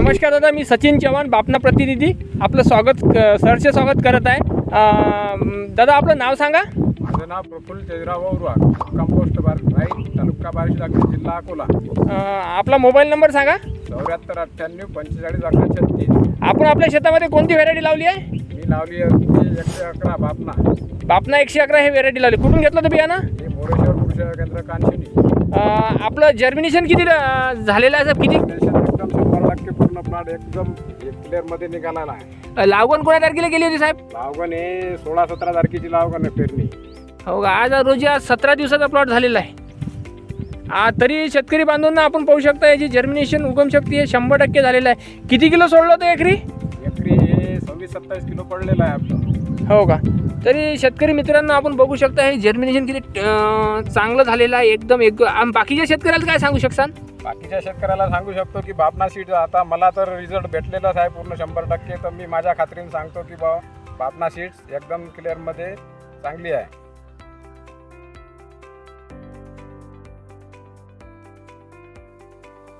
नमस्कार दादा मी सचिन चव्हाण बापना प्रतिनिधी. आपलं स्वागत सहर्ष स्वागत करत आहे. दादा आपलं नाव सांगा. माझं नाव प्रफुल्ल तेजराव वौरा कंपोस्ट बार राई तालुका बार्शी दाखल जिल्हा अकोला. आपला मोबाईल नंबर सांगा. चौऱ्याहत्तर अठ्ठ्याण्णव पंचेचाळीस अकरा छत्तीस. आपण आपल्या शेतामध्ये कोणती व्हेरायटी लावली आहे? मी लावली आहे एकशे अकरा बापना. बापना एकशे अकरा हे व्हेरायटी लावली. कुठून घेतलं होतं बियाणं? हे मोरेश्वर कृषी केंद्र कांशिनी आपलं जर्मिनेशन किती झालेलं आहे साहेब? किती? टक्के पूर्ण प्लॉट एकदम क्लिअरमध्ये निघालेला आहे. लागवण कोणत्या तारखेला गेली होती साहेब? लावगण हे सोळा सतरा तारखेची लावगण आहे पेरणी. हो का? आज रोजी आज सतरा दिवसाचा प्लॉट झालेला आहे. आ, तरी शेतकरी बांधवांना आपण पाहू शकता याची जर्मिनेशन उगमशक्ती हे शंभर टक्के झालेलं आहे. किती किलो सोडलं होतं एकरी? एकरी सव्वीस सत्तावीस किलो पडलेलं आहे आपलं. हो का? तरी शेतकरी मित्रांनो आपण बघू शकता हे जर्मिनेशन किती अं, चांगलं झालेलं आहे. एकदम एक आम- बाकीच्या शेतकऱ्याला काय सांगू शकसान? बाकीच्या शेतकऱ्याला सांगू शकतो की बापना सीट आता मला तर रिझल्ट भेटलेलाच आहे पूर्ण शंभर टक्के. तर मी माझ्या खात्रीने सांगतो की बा बापना सीट्स एकदम क्लिअरमध्ये चांगली आहे.